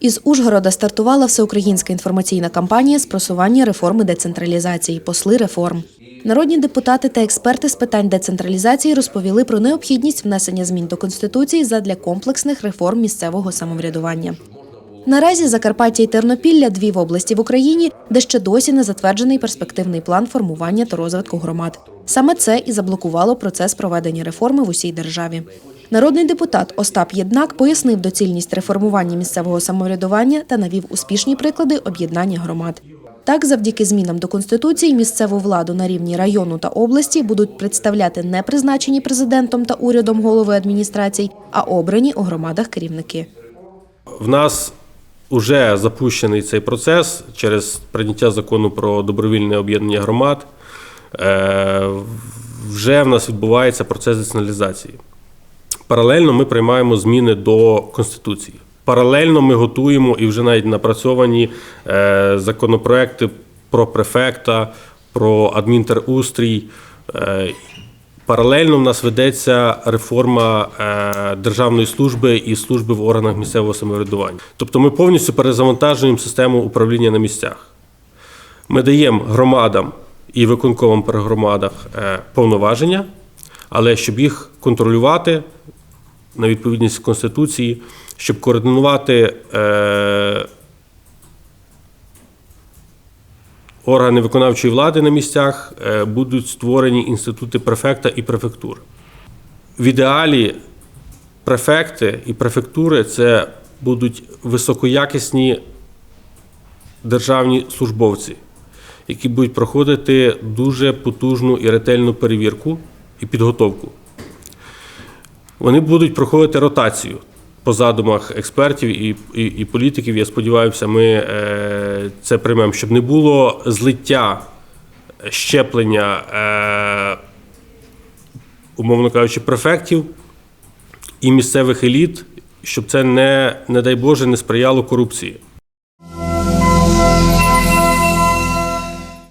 Із Ужгорода стартувала всеукраїнська інформаційна кампанія з просування реформи децентралізації Посли реформ. Народні депутати та експерти з питань децентралізації розповіли про необхідність внесення змін до конституції задля комплексних реформ місцевого самоврядування. Наразі Закарпаття і Тернопілля дві в області в Україні, де ще досі не затверджений перспективний план формування та розвитку громад. Саме це і заблокувало процес проведення реформи в усій державі. Народний депутат Остап Єднак пояснив доцільність реформування місцевого самоврядування та навів успішні приклади об'єднання громад. Так, завдяки змінам до конституції, місцеву владу на рівні району та області будуть представляти не призначені президентом та урядом голови адміністрацій, а обрані у громадах керівники. В нас вже запущений цей процес через прийняття закону про добровільне об'єднання громад. Е, Вже в нас відбувається процес децентралізації. Паралельно ми приймаємо зміни до Конституції. Паралельно ми готуємо і вже навіть напрацьовані е, законопроекти про префекта, про адмінтерустрій. Е, Паралельно в нас ведеться реформа е, державної служби і служби в органах місцевого самоврядування. Тобто ми повністю перезавантажуємо систему управління на місцях. Ми даємо громадам і виконковим при громадах повноваження, але щоб їх контролювати на відповідність Конституції, щоб координувати е, органи виконавчої влади на місцях, е, будуть створені інститути префекта і префектур. В ідеалі префекти і префектури це будуть високоякісні державні службовці, які будуть проходити дуже потужну і ретельну перевірку і підготовку. Вони будуть проходити ротацію по задумах експертів і, і, і політиків. Я сподіваюся, ми е, це приймемо, щоб не було злиття щеплення, е, умовно кажучи, префектів і місцевих еліт, щоб це не, не дай Боже, не сприяло корупції.